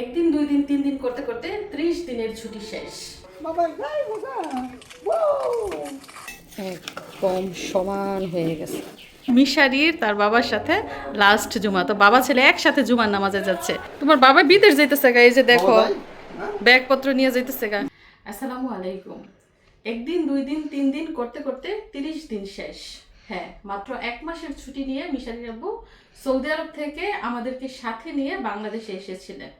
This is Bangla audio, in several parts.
একদিন দুই দিন তিন দিন করতে করতে ত্রিশ দিনের ছুটি শেষ। একদম সমান হয়ে গেছে। মিশারির তার বাবার সাথে লাস্ট জুমা। তো বাবা ছেলে একসাথে জুমার নামাজে যাচ্ছে। তোমার বাবা বিদেশ যাইতেছে গা এই যে দেখো। ব্যাগপত্র নিয়ে যাইতেছে গা। আসসালামু আলাইকুম। একদিন দুই দিন তিন দিন করতে করতে তিরিশ দিন শেষ। হ্যাঁ মাত্র এক মাসের ছুটি নিয়ে মিশারির আব্বু সৌদি আরব থেকে আমাদেরকে সাথে নিয়ে বাংলাদেশে এসেছিলেন।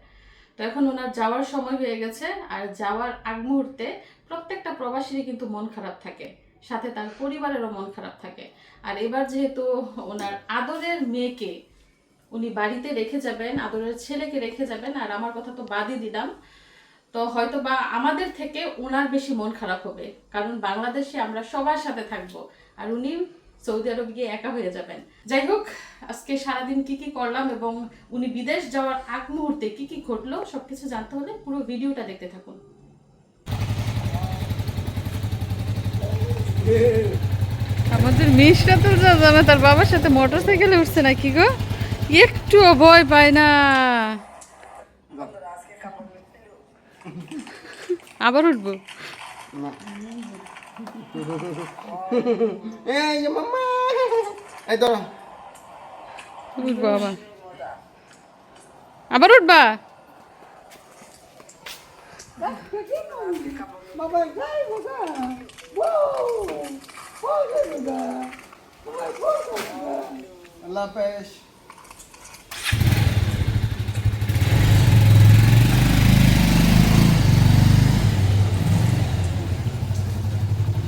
তো এখন ওনার যাওয়ার সময় হয়ে গেছে আর যাওয়ার আগ মুহূর্তে প্রত্যেকটা প্রবাসীরই কিন্তু মন খারাপ থাকে। সাথে তার পরিবারেরও মন খারাপ থাকে। আর এবার যেহেতু ওনার আদরের মেয়েকে উনি বাড়িতে রেখে যাবেন, আদরের ছেলেকে রেখে যাবেন, আর আমার কথা তো বাদই দিলাম, তো হয়তো বা আমাদের থেকে ওনার বেশি মন খারাপ হবে। কারণ বাংলাদেশে আমরা সবার সাথে থাকব। আর উনি সৌদি আরব গিয়ে একা হয়ে যাবেন। যাই হোক আজকে সারাদিন কি কি করলাম এবং উনি বিদেশ যাওয়ার আগ মুহূর্তে কি কি ঘটলো সবকিছু জানতে হলে পুরো ভিডিওটা দেখতে থাকুন। আমাদের মিশরা তো যাবে তার বাবার সাথে মোটর সাইকেলে উঠছে না কি গো? একটুও ভয় পায় না। আবার উঠবো? এই যে মাম্মা এই ধরো উঠবো আবার আবার উঠবা আল্লাহ হাফেজ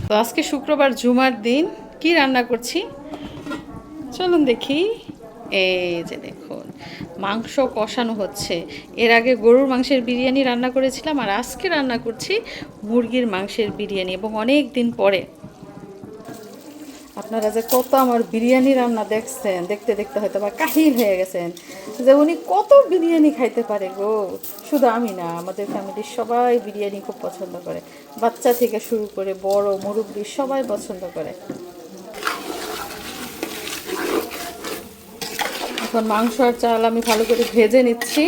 তো আজকে শুক্রবার জুমার দিন। কি রান্না করছি? চলুন দেখি। এই যে দেখুন, মাংস কষানো হচ্ছে। এর আগে গরুর মাংসের বিরিয়ানি রান্না করেছিলাম আর আজকে রান্না করছি মুরগির মাংসের বিরিয়ানি এবং অনেক দিন পরে আপনারা যে কত আমার বিরিয়ানি রান্না দেখছেন, দেখতে দেখতে হয়তো বা কাহিল হয়ে গেছেন, যে উনি কত বিরিয়ানি খাইতে পারে গো। শুধু আমি না, আমাদের ফ্যামিলির সবাই বিরিয়ানি খুব পছন্দ করে। বাচ্চা থেকে শুরু করে বড় মুরব্বী সবাই পছন্দ করে। এখন মাংস আর চাল আমি ভালো করে ভেজে নিচ্ছি।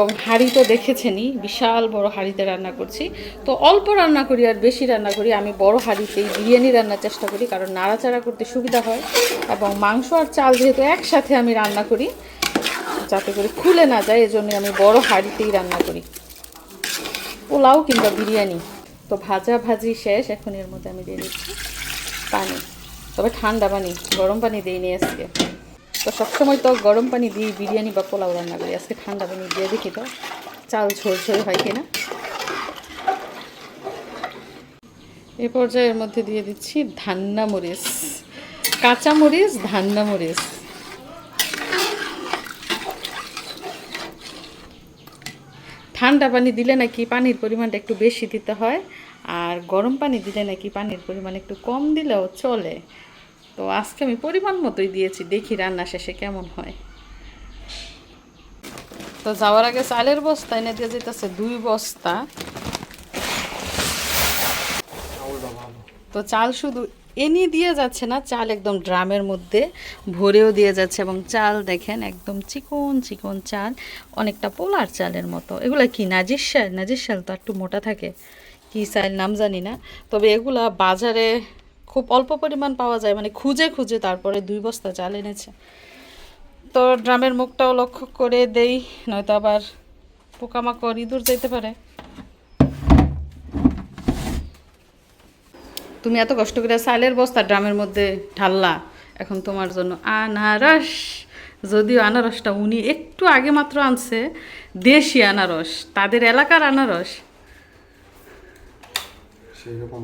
এবং হাঁড়ি তো দেখেছেনই, বিশাল বড় হাঁড়িতে রান্না করছি। তো অল্প রান্না করি আর বেশি রান্না করি, আমি বড় হাঁড়িতেই বিরিয়ানি রান্নার চেষ্টা করি, কারণ নাড়াচাড়া করতে সুবিধা হয় এবং মাংস আর চাল যেহেতু একসাথে আমি রান্না করি, যাতে করে খুলে না যায় এজন্য আমি বড় হাঁড়িতেই রান্না করি। পোলাও কিংবা বিরিয়ানি। তো ভাজা ভাজি শেষ, এখন এর মধ্যে আমি দিয়ে দিচ্ছি পানি। তবে ঠান্ডা পানি, গরম পানি দিইনি আজকে তো সবসময় তো গরম পানি দিয়ে বিরিয়ানি বা পোলাও রান্না করি। আজকে ঠান্ডা পানি দিয়ে দেখি তো চাল ঝোল ঝোল হয় কিনা। এ পর্যায়ের মধ্যে দিয়ে দিচ্ছি ধান্না মরিচ। কাঁচা মরিচ, ধান্না মরিচ। ঠান্ডা পানি দিলে নাকি পানির পরিমাণটা একটু বেশি দিতে হয়, আর গরম পানি দিলে নাকি পানির পরিমাণ একটু কম দিলেও চলে। তো আজকে আমি পরিমাণ মতোই দিয়েছি, দেখি রান্না শেষে কেমন হয়। তো যাওয়ার আগে চালের বস্তা এনে দিয়ে যেতেছে দুই বস্তা। তো চাল শুধু এনে দিয়ে যাচ্ছে না, চাল একদম ড্রামের মধ্যে ভরেও দিয়ে যাচ্ছে এবং চাল দেখেন একদম চিকন চিকন চাল, অনেকটা পোলার চালের মতো। এগুলো কি নাজির শাল? নাজির শাল তো একটু মোটা থাকে, কি চাল নাম জানি না। তবে এগুলা বাজারে খুব অল্প পরিমাণ পাওয়া যায় মানে খুঁজে খুঁজে তারপরে দুই বস্তা চাল এনেছে। তো ড্রামের মুখটাও লক্ষ্য করে দেই, নয়তো আবার পোকামাকড় ইঁদুর যেতে পারে। তুমি এত কষ্ট করে চালের বস্তা ড্রামের মধ্যে ঢাললা, এখন তোমার জন্য আনারস। যদিও আনারসটা উনি একটু আগে মাত্র আনছে, দেশি আনারস, তাদের এলাকার আনারস। সেই রকম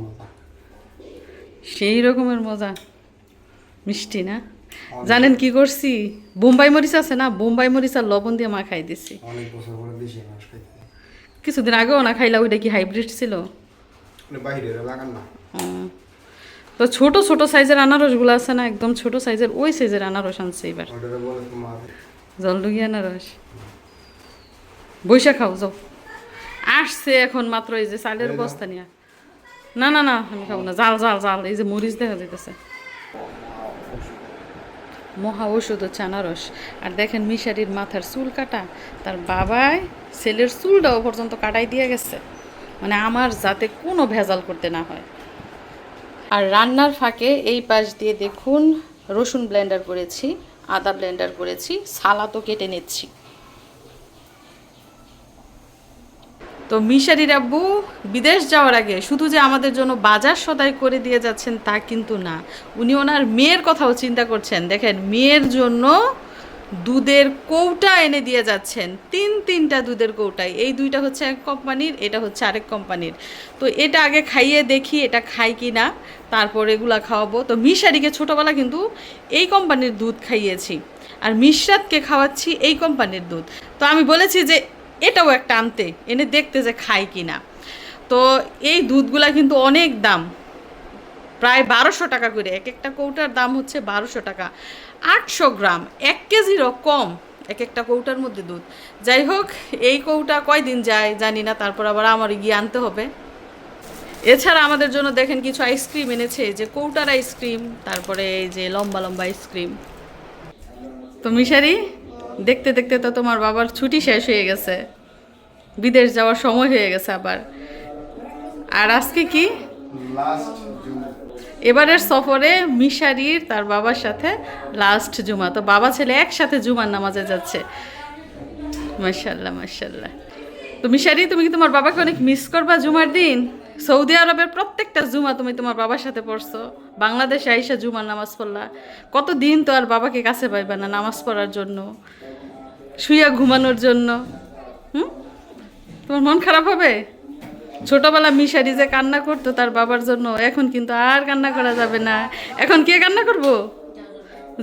সেই রকমের মজা। মিষ্টি না? জানেন কি করছি? বোম্বাই মরিচ আছে না? বোম্বাই মরিচ আর লবণ দিয়ে মা খাই দিছি। কিছুদিন আগেও না খাইলা ওইটা কি হাইব্রিড ছিল? মানে। তো ছোট ছোট সাইজের আনারসগুলো আছে না? একদম ছোট সাইজের ওই সাইজের আনারস আনছে এবার। জলডুগি আনারস। বৈশা খাও যাও। আসছে এখন মাত্র এই যে চালের বস্তা নিয়ে। না না না, আমি খাব না। জাল জাল জাল, এই যে মরিচ দেখা যাইতেছে। মহা ঔষধ হচ্ছে আনারস। আর দেখেন মিশারির মাথার চুল কাটা, তার বাবাই ছেলের চুলটাও পর্যন্ত কাটাই দিয়ে গেছে। মানে আমার যাতে কোনো ভেজাল করতে না হয়। আর রান্নার ফাঁকে এই পাশ দিয়ে দেখুন, রসুন ব্লেন্ডার করেছি, আদা ব্লেন্ডার করেছি সালা তো কেটে নিচ্ছি। তো মিশারির আব্বু বিদেশ যাওয়ার আগে শুধু যে আমাদের জন্য বাজার সদাই করে দিয়ে যাচ্ছেন তা কিন্তু না। উনি ওনার মেয়ের কথাও চিন্তা করছেন। দেখেন, মেয়ের জন্য দুধের কৌটা এনে দিয়ে যাচ্ছেন। তিন তিনটা দুধের কৌটাই। এই দুইটা হচ্ছে এক কোম্পানির, এটা হচ্ছে আরেক কোম্পানির। তো এটা আগে খাইয়ে দেখি এটা খাই কি না, তারপর এগুলা খাওয়াবো। তো মিশারিকে ছোটোবেলা কিন্তু এই কোম্পানির দুধ খাইয়েছি। আর মিশরাতকে খাওয়াচ্ছি এই কোম্পানির দুধ। তো আমি বলেছি যে এটাও একটা আনতে, এনে দেখতে যে খায় কি না তো এই দুধগুলা কিন্তু অনেক দাম। প্রায় বারোশো টাকা করে এক একটা কৌটার দাম হচ্ছে বারোশো টাকা। আটশো গ্রাম, এক কেজিরও কম এক একটা কৌটার মধ্যে দুধ। যাই হোক, এই কৌটা কয়দিন যায় জানি না, তারপর আবার আমার গিয়ে আনতে হবে। এছাড়া আমাদের জন্য দেখেন কিছু আইসক্রিম এনেছে যে কৌটার আইসক্রিম তারপরে এই যে লম্বা লম্বা আইসক্রিম তো মিশারি দেখতে দেখতে তো তোমার বাবার ছুটি শেষ হয়ে গেছে। বিদেশ যাওয়ার সময় হয়ে গেছে আবার। আর আজকে কি? এবারের সফরে মিশারির তার বাবার সাথে লাস্ট জুমা। তো বাবা ছেলে একসাথে জুমার নামাজে যাচ্ছে। মার্শাল্লাহ মার্শাল্লাহ তো মিশারি তুমি কি তোমার বাবাকে অনেক মিস করবা জুমার দিন? সৌদি আরবের প্রত্যেকটা জুমা তুমি তোমার বাবার সাথে পড়ছো। বাংলাদেশে আইসা জুমার নামাজ পড়লা। কত দিন তো আর বাবাকে কাছে পাইবা না নামাজ পড়ার জন্য? শুইয়া ঘুমানোর জন্য। হুম? তোমার মন খারাপ হবে? ছোটবেলা মিশারি যে কান্না করতো তার বাবার জন্য এখন কিন্তু আর কান্না করা যাবে না। এখন কে কান্না করব?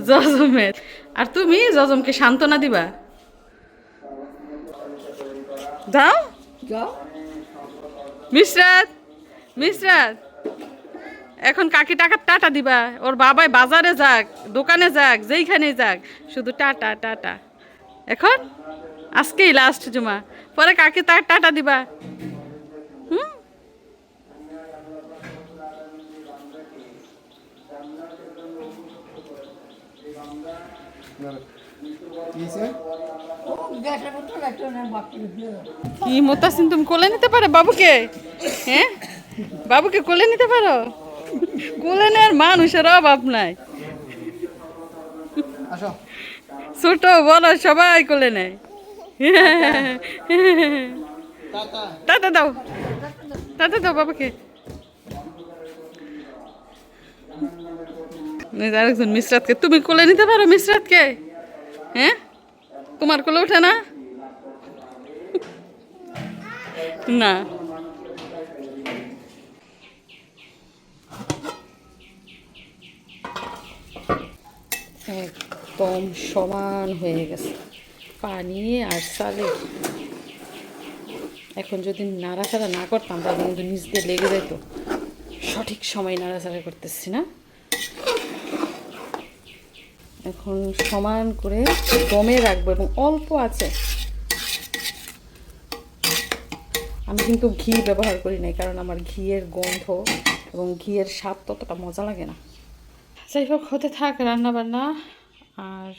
জজমের। আর তুমি জজমকে সান্ত্বনা দিবা? যাও মিশ্রাত মিশ্রাত এখন কাকি টাকা টাটা দিবা? ওর বাবাই বাজারে যাক দোকানে যাক যেইখানে যাক শুধু টাটা টাটা। এখন? আজকেই লাস্ট জমা। পরে কাকি তার টাটা দিবা? হুম? কি মোতাসিন, তুমি কোলে নিতে পারো বাবুকে? হ্যাঁ? বাবুকে কোলে নিতে পারো? কোলে নেওয়ার মানুষের অভাব নাই। আসো। ছোট বড় সবাই কোলে নেয়। টাটা দাও। টাটা দাও বাবাকে। আরেকজন মিশ্রাতকে তুমি কোলে নিতে পারো মিশ্রাতকে হ্যাঁ? তোমার কোলে ওঠে না? না। একদম সমান হয়ে গেছে। পানি আর চালে এখন যদি নাড়াচাড়া না করতাম, তাহলে কিন্তু নিচ দিয়ে লেগে যেত। সঠিক সময় নাড়াচাড়া করতেছি না। এখন সমান করে দমে রাখব এবং অল্প আছে। আমি কিন্তু ঘি ব্যবহার করি নাই, কারণ আমার ঘিয়ের গন্ধ এবং ঘিয়ের স্বাদ ততটা মজা লাগে না। যাই হোক, হতে থাক রান্না বান্না আর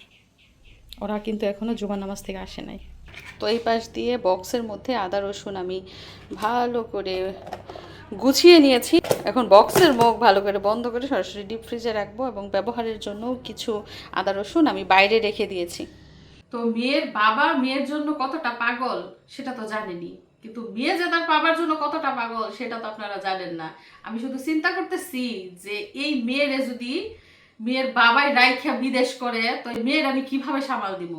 ওরা কিন্তু এখনও জুমা নামাজ থেকে আসে নাই। তো এই পাশ দিয়ে বক্সের মধ্যে আদা, রসুন আমি ভালো করে গুছিয়ে নিয়েছি। এখন বক্সের মুখ ভালো করে বন্ধ করে সরাসরি ডিপ ফ্রিজে রাখব এবং ব্যবহারের জন্য কিছু আদা, রসুন আমি বাইরে রেখে দিয়েছি। তো মেয়ের বাবা মেয়ের জন্য কতটা পাগল সেটা তো জানেনি। কিন্তু মেয়ে যে তার বাবার জন্য কতটা পাগল সেটা তো আপনারা জানেন না। আমি শুধু চিন্তা করতেছি যে এই মেয়েরে যদি মেয়ের বাবাই রাইখা বিদেশ করে, তো মেয়ের আমি কীভাবে সামাল দিব?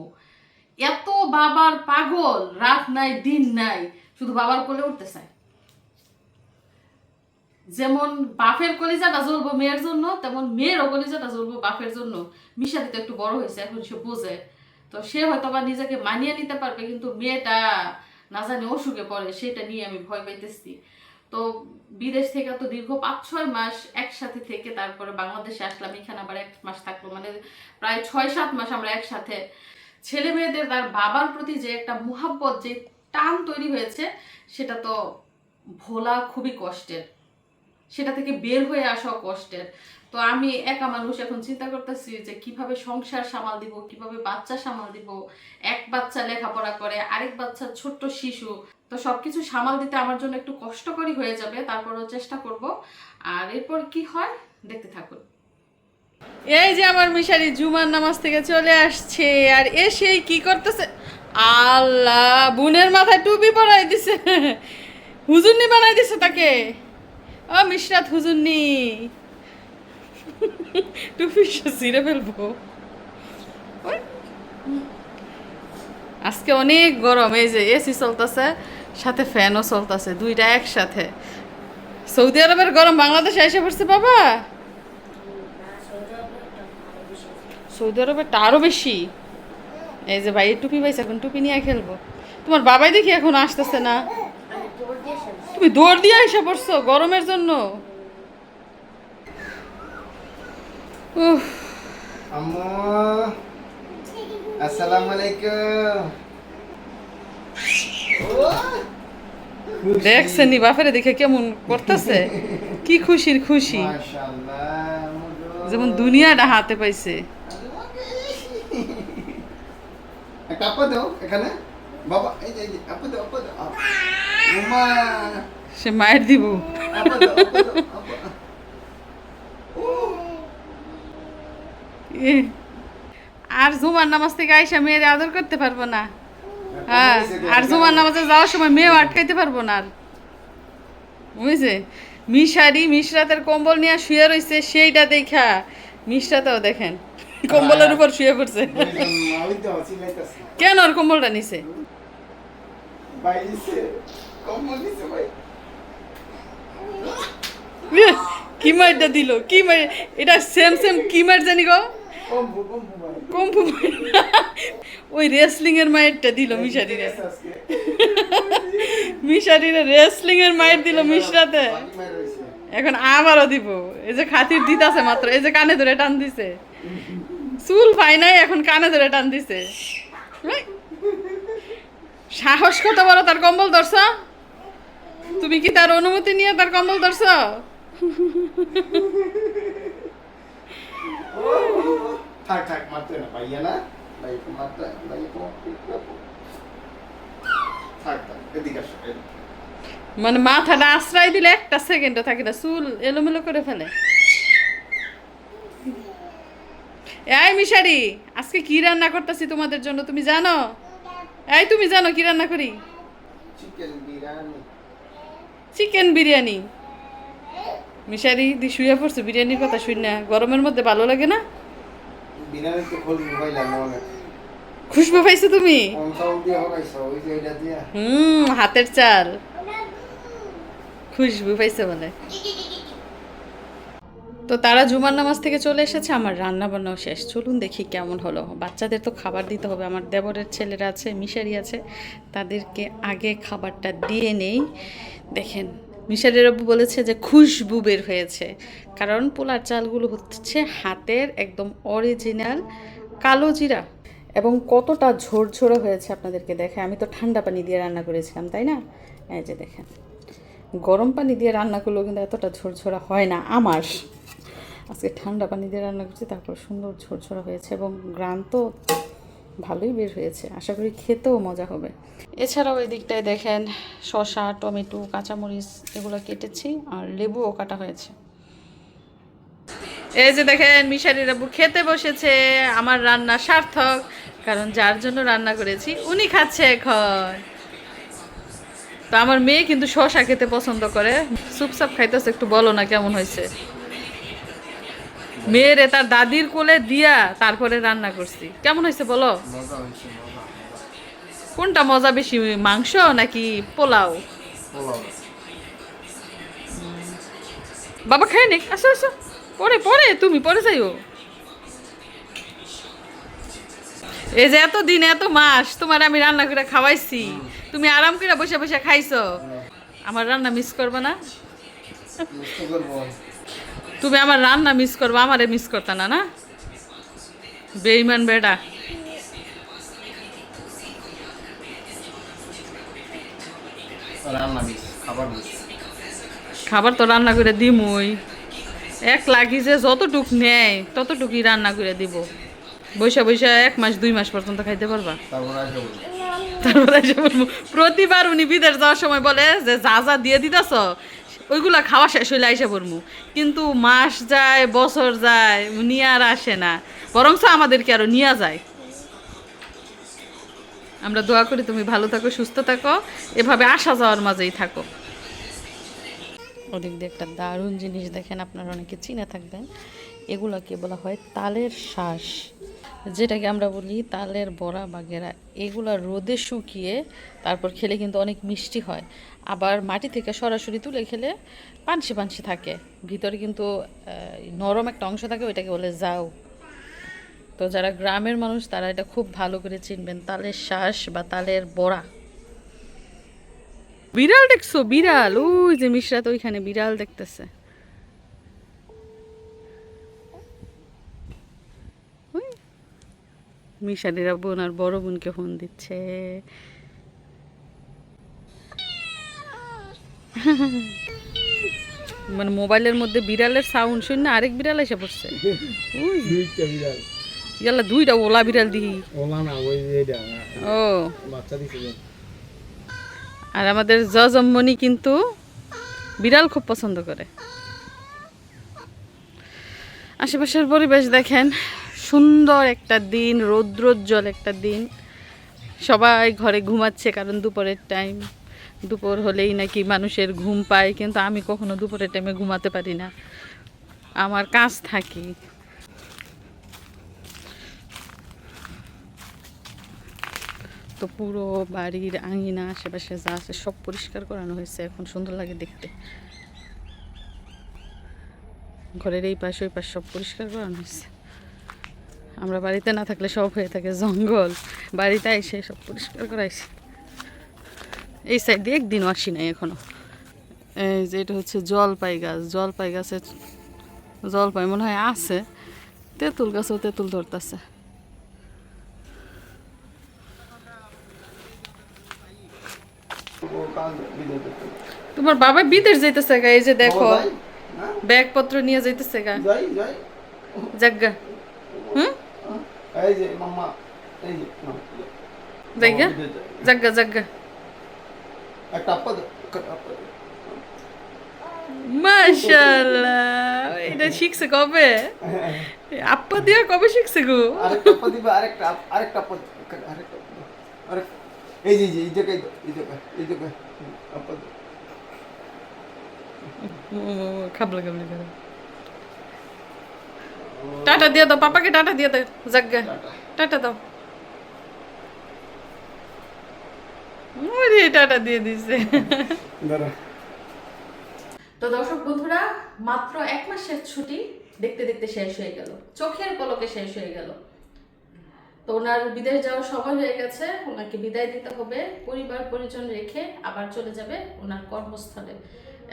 এত বাবার পাগল, রাত নাই, দিন নাই, শুধু বাবার কোলে উঠতে চায়। যেমন বাপের কলিজাটা জ্বলবো মেয়ের জন্য, তেমন মেয়েরও কলিজাটা জ্বলবো বাপের জন্য। মিশাতে তো একটু বড় হয়েছে, এখন সে বোঝে। তো সে হয়তো বা নিজেকে মানিয়ে নিতে পারবে, কিন্তু মেয়েটা না জানি অসুখে পড়ে, সেটা নিয়ে আমি ভয় পাইতেছি। তো বিদেশ থেকে তো দীর্ঘ পাঁচ, ছয় মাস একসাথে থেকে তারপরে বাংলাদেশে আসলাম। এখানে আবার এক মাস থাকল মানে প্রায় ছয়, সাত মাস আমরা একসাথে। ছেলে মেয়েদের তার বাবার প্রতি যে একটা মুহাব্বত, যে টান তৈরি হয়েছে, সেটা তো ভোলা খুবই কষ্টের। সেটা থেকে বের হয়ে আসা কষ্টের। তো আমি একা মানুষ এখন চিন্তা করতেছি যে কীভাবে সংসার সামাল দিব, কীভাবে বাচ্চা সামাল দিব। এক বাচ্চা লেখাপড়া করে, আরেক বাচ্চা ছোট্ট শিশু। তো সবকিছু সামাল দিতে আমার জন্য একটু কষ্টকরই হয়ে যাবে, তারপরও চেষ্টা করব। আর এরপর কি হয় দেখতে থাকুন। এই যে আমার মিশারি জুমার নামাজ থেকে চলে আসছে, আর এসেই কি করতেছে? আল্লাহ, বোনের মাথায় টুপি পরাই দিছে। হুজুরনি বানাই দিছে তাকে। ও মিশরাত হুজুরনি টুপি ছিঁড়ে ফেলব। আজকে অনেক গরম, এই যে এসি চলতেছে। সাথে ফ্যানও চলতেছে, দুইটা একসাথে। সৌদি আরবের গরম বাংলাদেশে এসে পড়ছে বাবা। সৌদি আরবেরটা আরও বেশি। এই যে ভাই টুপি পাইছে, এখন টুপি নিয়ে খেলব। তোমার বাবাই দেখি এখন আসতেছে না। তুমি দৌড় দিয়ে এসে পড়ছো গরমের জন্য। আসসালামু আলাইকুম। দেখছেন নি বাপেরে দেখে কেমন করতেছে। কি খুশির খুশি। যেমন দুনিয়াটা হাতে পাইছে। সে মায়ের দিব। আর জুমার নামাজ থেকে আইসা মেয়ের আদর করতে পারব না। হ্যাঁ আর জুমার নামাজে যাওয়ার সময় মেয়েও আটকাইতে পারব না আর। বুঝছে? মিশারি মিশরাতের কম্বল নিয়ে শুয়ে রইছে সেইটা দেখা। মিশরাতেও দেখেন কম্বলের উপর শুয়ে পড়ছে। কেন ওর কম্বলটা নিছে? কি মাইরটা দিল? কি মাইর এটা সেম সেম কি মাইর জানি গো? কম্পু ওই রেসলিং এর মায়েরটা দিল মিশারিরে মিশারিরে রেসলিং এর মায়ের দিল মিশরাতে। বাকি মার রইছে এখন আবারও দিব। এই যে খাতির দিতাছে মাত্র এই যে কানে ধরে টান দিছে। চুল পাই নাই এখন কানে ধরে টান দিছে। সাহস কত বড় তার কম্বল ধরছ? তুমি কি তার অনুমতি নিয়ে তার কম্বল ধরছ? থাক থাক মারতে না ভাইয়া না ভাই মারতে ভাই থাক থাক এদিকে আসো এদিকে। মানে মাথাটা আশ্রয় দিলে একটা সেকেন্ডও থাকে না চুল এলোমেলো করে ফেলে। এই মিশারি আজকে কি রান্না করতেছি তোমাদের জন্য তুমি জানো? এই তুমি জানো কি রান্না করি? চিকেন বিরিয়ানি। চিকেন বিরিয়ানি। মিশারি দি শুয়ে পড়ছো বিরিয়ানির কথা শুন না গরমের মধ্যে ভালো লাগে না? তো অনেক খুশবু পাইছো তুমি? হুম হাতের চাল। খুশবু পাইছে বলে। তো তারা জুমার নামাজ থেকে চলে এসেছে আমার রান্না বান্নাও শেষ। চলুন দেখি কেমন হলো। বাচ্চাদের তো খাবার দিতে হবে আমার দেবরের ছেলেরা আছে মিশারি আছে তাদেরকে আগে খাবারটা দিয়ে নেই। দেখেন। মিশারির আব্বু বলেছে যে খুশবু বের হয়েছে। কারণ পোলার চালগুলো হচ্ছে হাতের একদম অরিজিনাল কালো জিরা। এবং কতটা ঝোরঝোরে হয়েছে আপনাদেরকে দেখে। আমি তো ঠান্ডা পানি দিয়ে রান্না করেছিলাম, তাই না? এই যে দেখেন। গরম পানি দিয়ে রান্না করলেও কিন্তু এতটা ঝোরঝোরা হয় না আমার। আজকে ঠান্ডা পানি দিয়ে রান্না করছি, তারপর সুন্দর ঝোরঝোরা হয়েছে এবং গ্রান তো ভালোই বের হয়েছে। আশা করি খেতেও মজা হবে। এছাড়াও এই দিকটায় দেখেন, শসা, টমেটো, কাঁচামরিচ এগুলো কেটেছি আর লেবুও কাটা হয়েছে। এই যে দেখেন মিশারির আব্বু খেতে বসেছে, আমার রান্না সার্থক, কারণ যার জন্য রান্না করেছি উনি খাচ্ছে এখন। তো আমার মেয়ে কিন্তু শশা খেতে পছন্দ করে। সুপসাপ খাইতেছে, একটু বলো না কেমন হয়েছে? মেয়েরে তার দাদির কোলে দিয়া তারপরে রান্না করছি। কেমন হয়েছে বলো? কোনটা মজা বেশি মাংস নাকি পোলাও? বাবা খাই নে আসো আসো। পরে পরে তুমি পরে যাইও। এই যে এত দিন এত মাস তোমার আমি রান্না করে খাওয়াইছি তুমি আরাম করে বসে বসে খাইছো। আমার রান্না মিস করবে না? তুমি আমার রান্না মিস করব আমারে মিস করতে না না? বেইমান বেটা। খাবার তো রান্না করে দিমই। এক লাগি যে যতটুক নেয় ততটুকুই রান্না করে দিব। বৈশা বৈশা এক মাস দুই মাস পর্যন্ত খাইতে পারবা? তারপর তারপরে প্রতিবার উনি বিদেশ যাওয়ার সময় বলে যে যা যা দিয়ে দিতেছ ওইগুলা খাওয়া শেষ হইলে আইসা পড়মু। কিন্তু মাস যায়, বছর যায় উনি আর আসে না। বরংস আমাদেরকে আরও নিয়ে যায়। আমরা দোয়া করি তুমি ভালো থাকো, সুস্থ থাকো। এভাবে আসা যাওয়ার মাঝেই থাকো। ওদিক দিয়ে একটা দারুণ জিনিস দেখেন, আপনারা অনেকে চিনে থাকবেন। এগুলোকে বলা হয় তালের শ্বাস। যেটাকে আমরা বলি তালের বড়া বা গেরা, এগুলা রোদে শুকিয়ে তারপর খেলে কিন্তু অনেক মিষ্টি হয়। আবার মাটি থেকে সরাসরি তুলে খেলে পানসি পানসি থাকে। ভিতরে কিন্তু নরম একটা অংশ থাকে, ওইটাকে বলে যাও। তো যারা গ্রামের মানুষ, তারা এটা খুব ভালো করে চিনবেন, তালের শ্বাস বা তালের বড়া। বিড়াল দেখছ? বিড়াল, ওই যে মিশ্রা তো ওইখানে বিড়াল দেখতেছে ওই, মিশালিরা বোন আর বড় বোনকে ফোন দিচ্ছে। মানে মোবাইলের মধ্যে বিড়ালের সাউন্ড শুন আরেক বিড়াল এসে পড়ছে। ওই দুইটা বিড়াল। ইয়াল্লা দুইটা ওলা বিড়াল দিই ওলা না ওই ও। বাচ্চা দিছে আর আমাদের জজম্মনি কিন্তু বিড়াল খুব পছন্দ করে। আশেপাশের পরিবেশ দেখেন। সুন্দর একটা দিন, রৌদ্রোজ্জ্বল একটা দিন। সবাই ঘরে ঘুমাচ্ছে কারণ দুপুরের টাইম দুপুর হলেই নাকি মানুষের ঘুম পায়, কিন্তু আমি কখনো দুপুরের টাইমে ঘুমাতে পারি না। আমার কাজ থাকি। তো পুরো বাড়ির আঙিনা, আশেপাশে যা আছে সব পরিষ্কার করানো হয়েছে, এখন সুন্দর লাগে দেখতে। ঘরের এই পাশ, ওই পাশ সব পরিষ্কার করানো হয়েছে। আমরা বাড়িতে না থাকলে সব হয়ে থাকে জঙ্গল। বাড়িতে এসে সব পরিষ্কার করাইছে। এই সাইড দিয়ে একদিনও আসি নাই এখনও। এই যে এটা হচ্ছে জলপাই গাছ। জলপাই গাছের জলপাই মনে হয় আছে। তেঁতুল গাছও তেঁতুল ধরতেছে। তোমার বাবা বিদেশ যাইতেছে গা এই যে দেখো? হ্যাঁ? ব্যাগপত্র নিয়ে যাইতেছে গা। যাই জাগা হুম? এই যে মাম্মা এই যে জায়গা। জাগা জাগা একটা আপা আপা। মাশাআল্লাহ এটা শিখছে কবে? আপ্পা দিয়া কবে শিখছে গো? আরেকটা আপা দিবা আরেকটা আরেকটা আপা আরেকটা আপা আরেক- এই যে এই জায়গায় এই জায়গায় এই জায়গায়। আপা। খাবলা খাবলি করে টাটা দিয়ে দাও পাপাকে টাটা দিয়ে দাও জাগা টাটা। টাটা দাও। ওরে টাটা দিয়ে দিছে। তো দর্শক বন্ধুরা মাত্র এক মাসের ছুটি দেখতে দেখতে শেষ হয়ে গেল। চোখের পলকে শেষ হয়ে গেল। তো ওনার বিদেশ যাওয়ার সময় হয়ে গেছে ওনাকে বিদায় দিতে হবে পরিবার পরিজন রেখে আবার চলে যাবে ওনার কর্মস্থলে।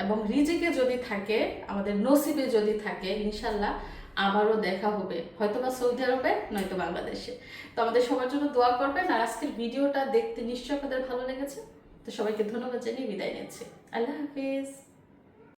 এবং রিজিকে যদি থাকে আমাদের নসিবে যদি থাকে ইনশাল্লাহ আবারও দেখা হবে। হয়তো বা সৌদি আরবে, নয়তো বাংলাদেশে। তো আমাদের সবার জন্য দোয়া করবেন আর আজকের ভিডিওটা দেখতে নিশ্চয় আপনাদের ভালো লেগেছে। তো সবাইকে ধন্যবাদ জানিয়ে বিদায় নিচ্ছি। আল্লাহ হাফিজ।